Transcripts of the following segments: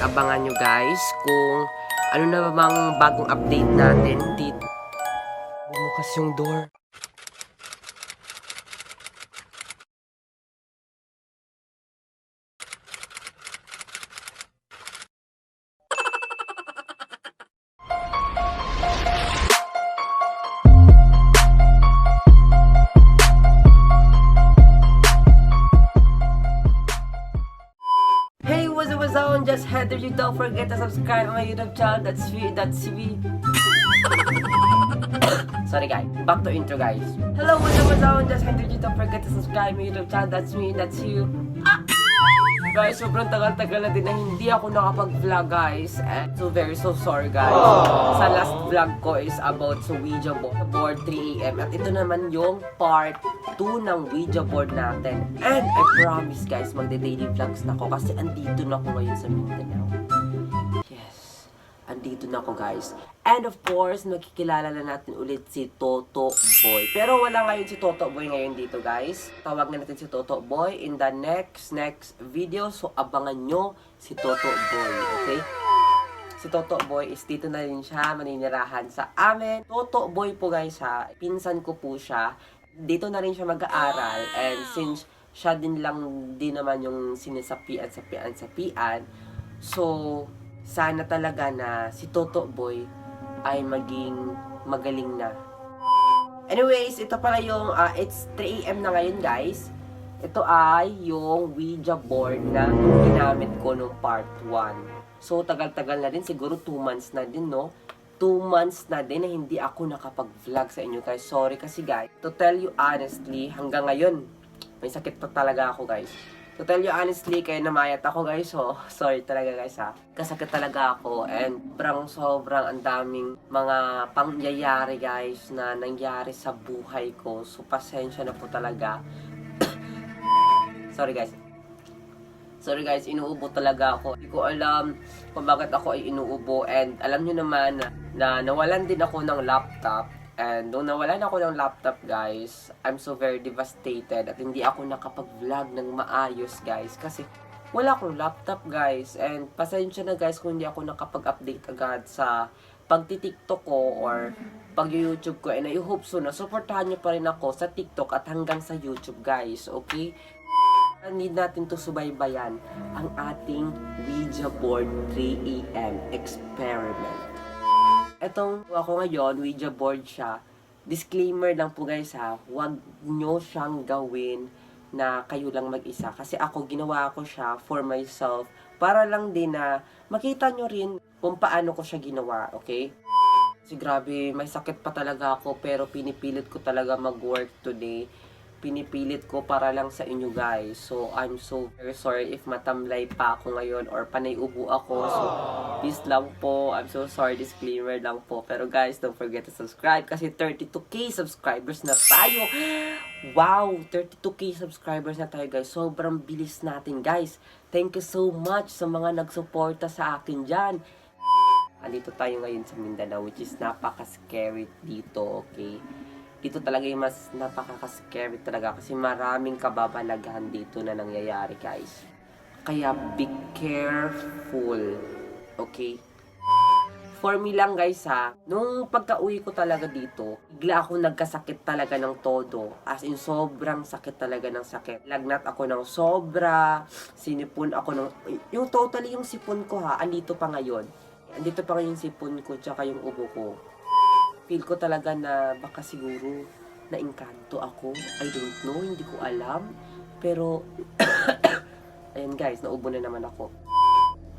abangan nyo guys kung ano na bang bagong update natin dito. Bumukas yung door. You don't forget to subscribe to my YouTube channel. That's V. That's V. Sorry guys. Back to intro guys. Hello, what's up, what's up? Just there. You don't forget to subscribe to my YouTube channel. That's me. That's you. Guys, sobrang tagal-tagal na din na hindi ako nakapag-vlog, guys. And so very so sorry, guys. Sa last vlog ko is about sa Ouija bo- board 3am. At ito naman yung part 2 ng Ouija board natin. And I promise, guys, magde-daily vlogs na ako kasi andito na ako ngayon sa Mindanao. Yes. Andito na ako, guys. And of course, nakikilala na natin ulit si Toto Boy. Pero wala ngayon si Toto Boy ngayon dito, guys. Tawag na natin si Toto Boy in the next, next video. So, abangan nyo si Toto Boy, okay? Si Toto Boy is dito na rin siya, maninirahan sa amin. Toto Boy po guys ha, pinsan ko po siya. Dito na rin siya mag-aaral and since siya din lang din naman yung sinasapian, sapian, sapian. So, sana talaga na si Toto Boy ay maging magaling na. Anyways, ito pala yung, ah, it's 3am na ngayon guys. Ito ay yung Ouija board na ginamit ko nung part 1. So, tagal-tagal na din. Siguro 2 months na din, no? 2 months na din na hindi ako nakapag-vlog sa inyo guys. Sorry kasi guys. To tell you honestly, hanggang ngayon, may sakit pa talaga ako guys. To tell you honestly, kaya namayat ako guys. So, sorry talaga guys ha. Kasakit talaga ako and sobrang sobrang ang daming mga pangyayari guys na nangyari sa buhay ko. So, pasensya na po talaga. Sorry guys. Sorry guys, inuubo talaga ako. Hindi ko alam kung bakit ako ay inuubo. And alam nyo naman na, na nawalan din ako ng laptop. And nung nawalan ako ng laptop guys, I'm so very devastated. At hindi ako nakapag-vlog ng maayos guys. Kasi wala akong laptop guys. And pasensya na guys kung hindi ako nakapag-update agad sa pagti-tiktok ko or pag-YouTube ko. And I hope so na supportahan nyo pa rin ako sa TikTok at hanggang sa YouTube guys. Okay? Need natin to subaybayan ang ating Ouija board 3am experiment. Etong ako ngayon, Ouija board siya. Disclaimer lang po guys ha, huwag nyo siyang gawin na kayo lang mag-isa. Kasi ako, ginawa ko siya for myself para lang din na makita nyo rin kung paano ko siya ginawa, okay? Kasi grabe, may sakit pa talaga ako pero pinipilit ko talaga mag-work today pinipilit ko para lang sa inyo guys. So, I'm so very sorry if matamlay pa ako ngayon or panay ubo ako. So, please lang po. I'm so sorry. Disclaimer lang po. Pero guys, don't forget to subscribe kasi 32k subscribers na tayo. Wow! 32k subscribers na tayo guys. Sobrang bilis natin guys. Thank you so much sa mga nagsuporta sa akin dyan. Andito tayo ngayon sa Mindanao which is napaka-scary dito, okay? Dito talaga yung mas napaka-scary talaga kasi maraming kababalaghan dito na nangyayari guys. Kaya be careful. Okay? For me lang guys ha, nung pagka-uwi ko talaga dito, bigla ako nagkasakit talaga ng todo. As in, sobrang sakit talaga ng sakit. Lagnat ako ng sobra, sinipon ako ng... Yung totally yung sipon ko ha, andito pa ngayon. Andito pa ngayon yung sipon ko, tsaka yung ubo ko feel ko talaga na baka siguro na engkanto ako. I don't know, hindi ko alam. Pero, ayan guys, naubo na naman ako.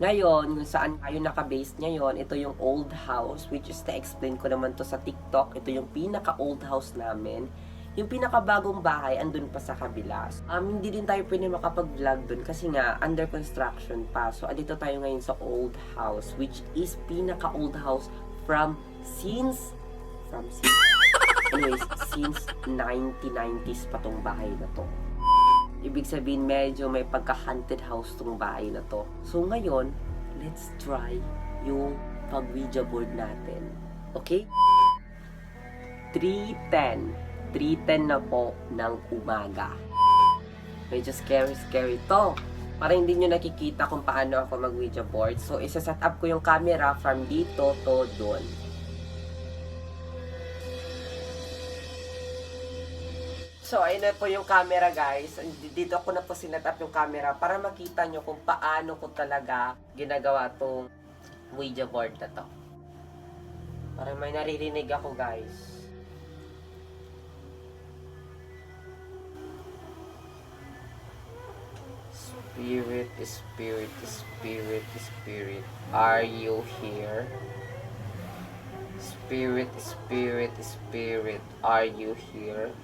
Ngayon, kung saan tayo naka-base ngayon, ito yung old house, which is na-explain ko naman to sa TikTok. Ito yung pinaka-old house namin. Yung pinaka-bagong bahay, andun pa sa kabila. Um, hindi din tayo pwede makapag-vlog dun kasi nga, under construction pa. So, andito tayo ngayon sa old house, which is pinaka-old house from since from since, anyways, since 1990s pa tong bahay na to. Ibig sabihin, medyo may pagka-haunted house tong bahay na to. So ngayon, let's try yung pag-Ouija board natin. Okay? 3.10. 3.10 na po ng umaga. Medyo scary-scary to. para hindi nyo nakikita kung paano ako mag Ouija board. So, isa-set up ko yung camera from dito to doon. So, ayun na po yung camera guys. Dito ako na po sinet up yung camera para makita nyo kung paano ko talaga ginagawa tong Ouija board na to. Para may naririnig ako guys. Spirit, spirit, spirit, spirit, are you here? Spirit, spirit, spirit, are you here?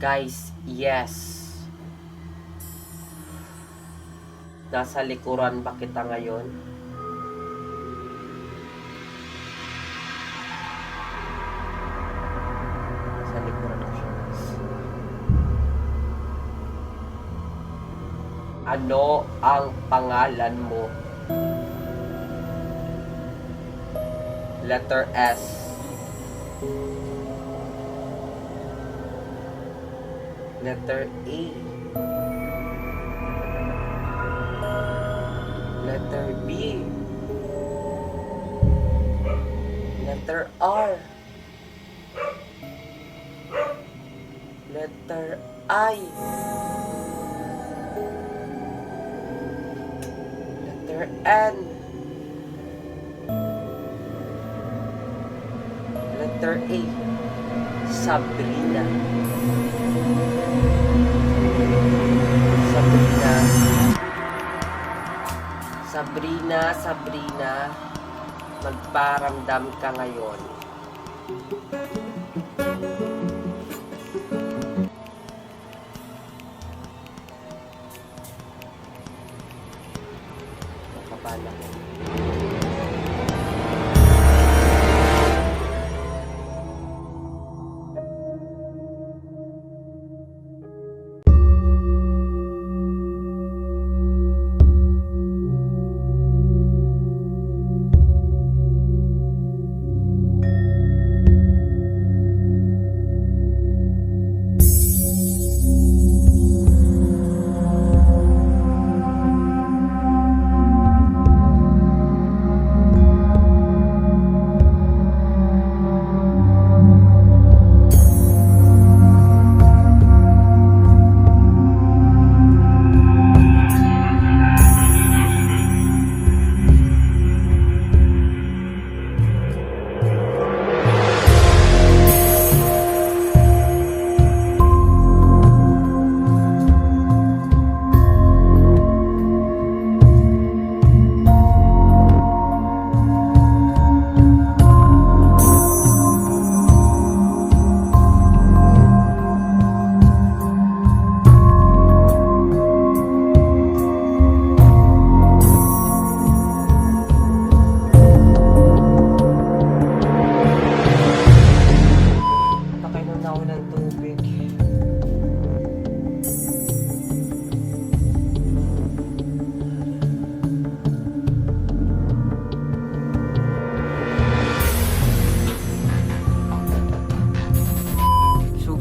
Guys, yes. Nasa likuran ba kita ngayon? Nasa likuran ko siya, guys. Ano ang pangalan mo? Letter S. Letter A. Letter B. Letter R. Letter I. Letter N. Letter A. Sabrina. Sabrina. Sabrina, Sabrina, magparamdam ka ngayon. Nakapala ko.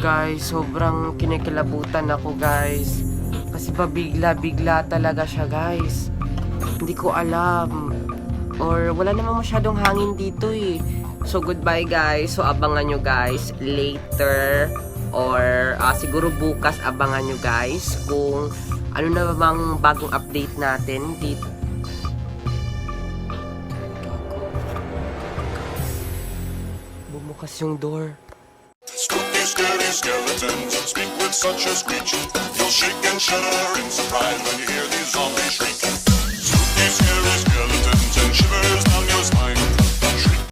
Guys, sobrang kinikilabutan ako guys. Kasi pabigla-bigla talaga siya guys. Hindi ko alam. Or wala naman masyadong hangin dito eh. So goodbye guys. So abangan nyo guys later or ah, siguro bukas abangan nyo guys kung ano na bang bagong update natin dito. Bumukas yung door. Scary skeletons speak with such a screech. You'll shake and shudder in surprise when you hear these zombies shriek. Spooky, scary skeletons and shivers down your spine.